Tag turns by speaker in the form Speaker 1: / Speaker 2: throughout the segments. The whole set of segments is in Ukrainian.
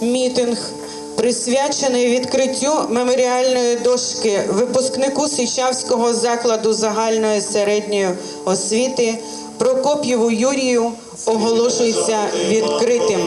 Speaker 1: мітинг, присвячений відкриттю меморіальної дошки випускнику Сичавського закладу загальної середньої освіти Прокоп'єву Юрію оголошується відкритим.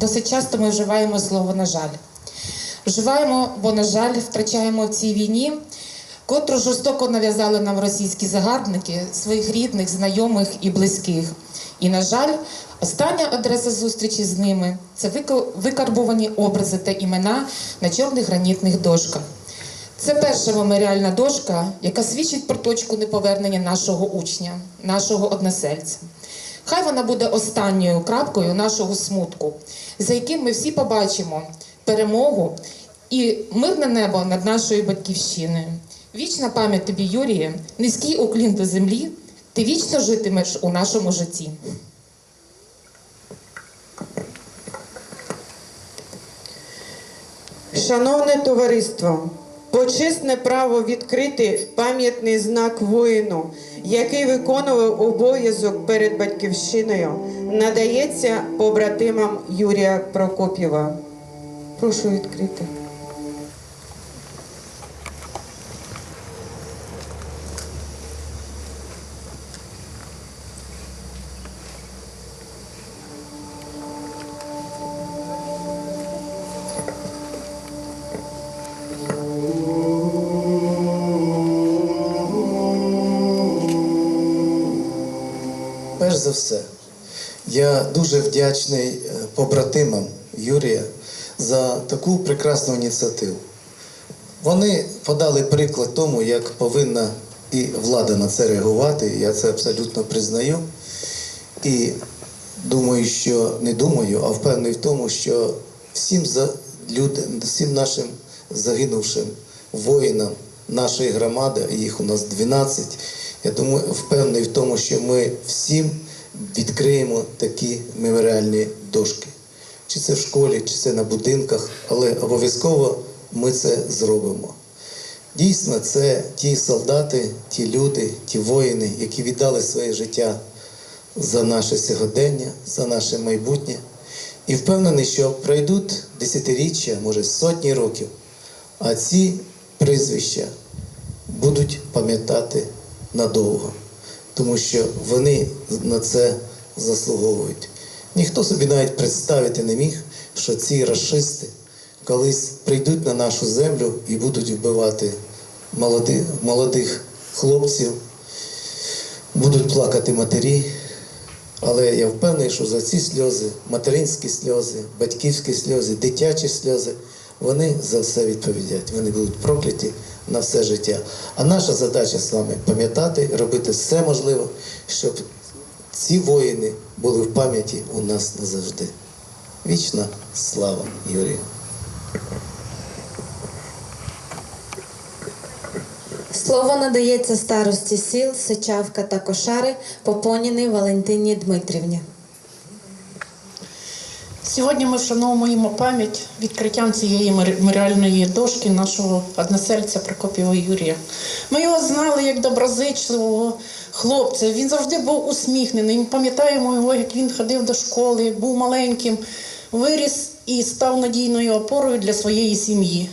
Speaker 2: Досить часто ми вживаємо слово на жаль. Вживаємо, бо, на жаль, втрачаємо в цій війні, котру жорстоко нав'язали нам російські загарбники своїх рідних, знайомих і близьких. І, на жаль, остання адреса зустрічі з ними це викарбовані образи та імена на чорних гранітних дошках. Це перша меморіальна дошка, яка свідчить про точку неповернення нашого учня, нашого односельця. Хай вона буде останньою крапкою нашого смутку, за яким ми всі побачимо перемогу і мирне небо над нашою батьківщиною. Вічна пам'ять тобі, Юріє, низький уклін до землі. Ти вічно житимеш у нашому житті.
Speaker 1: Шановне товариство, почесне право відкрити пам'ятний знак воїну, який виконував обов'язок перед батьківщиною, надається побратимам Юрія Прокоп'єва. Прошу відкрити.
Speaker 3: Перш я дуже вдячний е, побратимам Юрія за таку прекрасну ініціативу. Вони подали приклад тому, як повинна і влада на це реагувати. Я це абсолютно признаю. І думаю, що не думаю, а впевнений в тому, що всім за люди, всім нашим загинувшим воїнам нашої громади, їх у нас 12, я думаю, впевнений в тому, що ми всім відкриємо такі меморіальні дошки. Чи це в школі, чи це на будинках, але обов'язково ми це зробимо. Дійсно, це ті солдати, ті люди, ті воїни, які віддали своє життя за наше сьогодення, за наше майбутнє. І впевнений, що пройдуть десятиріччя, може сотні років, а ці прізвища будуть пам'ятати надовго, тому що вони на це заслуговують. Ніхто собі навіть представити не міг, що ці расисти колись прийдуть на нашу землю і будуть вбивати молодих, молодих хлопців, будуть плакати матері. Але я впевнений, що за ці сльози, материнські сльози, батьківські сльози, дитячі сльози, вони за все відповідять. Вони будуть прокляті на все життя. А наша задача з вами пам'ятати, робити все можливе, щоб ці воїни були в пам'яті у нас назавжди. Вічна слава Юрію!
Speaker 4: Слово надається старості сіл Сичавка та Кошари Попоніній Валентині Дмитрівні.
Speaker 5: Сьогодні ми вшановуємо пам'ять відкриттям цієї меморіальної дошки нашого односельця Прокопіва Юрія. Ми його знали як доброзичливого хлопця. Він завжди був усміхнений. Ми пам'ятаємо його, як він ходив до школи, був маленьким, виріс і став надійною опорою для своєї сім'ї.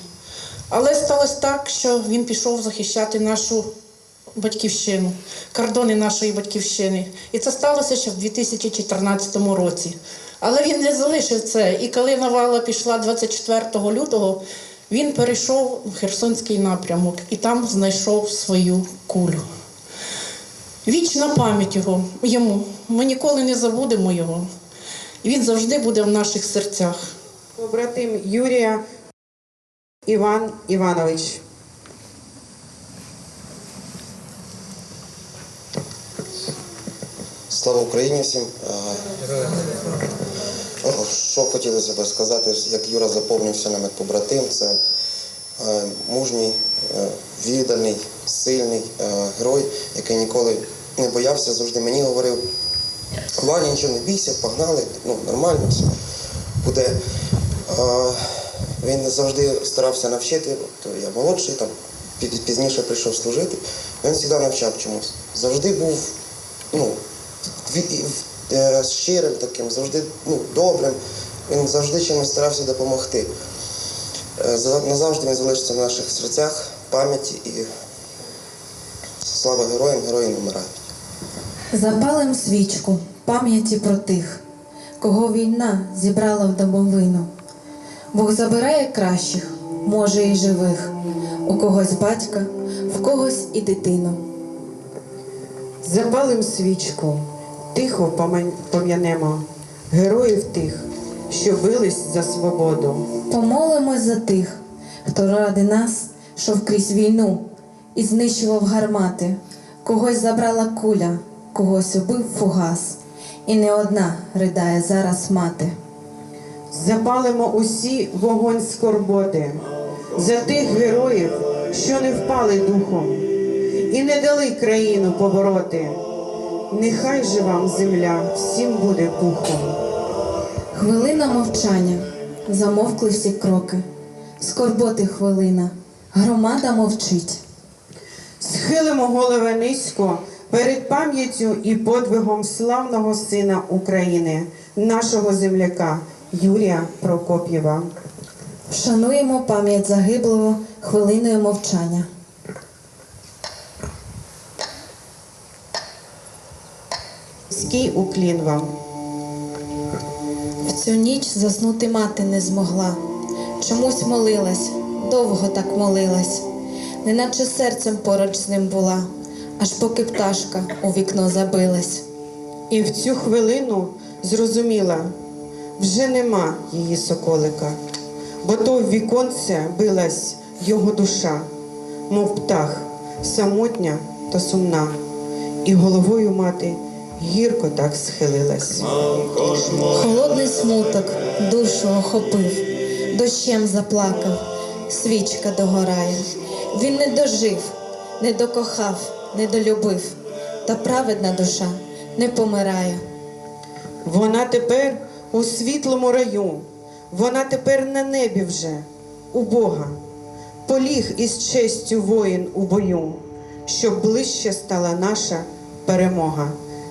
Speaker 5: Але сталося так, що він пішов захищати нашу батьківщину, кордони нашої батьківщини. І це сталося ще в 2014 році. Але він не залишив це. І коли навала пішла 24 лютого, він перейшов в Херсонський напрямок і там знайшов свою кулю. Вічна пам'ять його, йому. Ми ніколи не забудемо його. Він завжди буде в наших серцях.
Speaker 1: Побратим Юрія Іван Іванович.
Speaker 6: Слава Україні всім. Е, Що хотілося б сказати, як Юра заповнився нам як побратим, це е, мужній, е, відданий, сильний герой, який ніколи не боявся, завжди мені говорив, Ваня, нічого не бійся, погнали, ну, нормально все буде. Він завжди старався навчити, то я молодший, там, пізніше прийшов служити. Він завжди навчав чомусь. Завжди був ну, щирим таким, завжди ну, добрим. Він завжди чимось старався допомогти. Е, Назавжди він залишиться в наших серцях, пам'яті і слава героям, герої не вмирають.
Speaker 4: Запалим свічку пам'яті про тих, кого війна зібрала в домовину. Бог забирає кращих, може і живих, у когось батька, в когось і дитину.
Speaker 1: Запалим свічку, тихо пом'янемо героїв тих, що бились за свободу.
Speaker 4: Помолимось за тих, хто ради нас йшов крізь війну і знищував гармати, когось забрала куля, когось убив фугас, і не одна ридає зараз мати.
Speaker 1: Запалимо усі вогонь скорботи за тих героїв, що не впали духом і не дали країну побороти. Нехай же вам земля всім буде пухом.
Speaker 4: Хвилина мовчання, замовкли всі кроки. Скорботи хвилина, громада мовчить.
Speaker 1: Схилимо голови низько перед пам'яттю і подвигом славного сина України, нашого земляка Юрія Прокоп'єва.
Speaker 4: Вшануємо пам'ять загиблого хвилиною мовчання.
Speaker 1: Низький уклін вам.
Speaker 4: В цю ніч заснути мати не змогла. Чомусь молилась, довго так молилась, неначе серцем поруч з ним була, аж поки пташка у вікно забилась.
Speaker 1: І в цю хвилину зрозуміла, вже нема її соколика, бо то в віконце билась його душа, мов птах, самотня та сумна, і головою мати гірко так схилилась.
Speaker 4: Холодний смуток душу охопив, дощем заплакав, свічка догорає. Він не дожив, не докохав, не долюбив, та праведна душа не помирає.
Speaker 1: Вона тепер у світлому раю, вона тепер на небі вже, у Бога. Поліг із честю воїн у бою, щоб ближче стала наша перемога.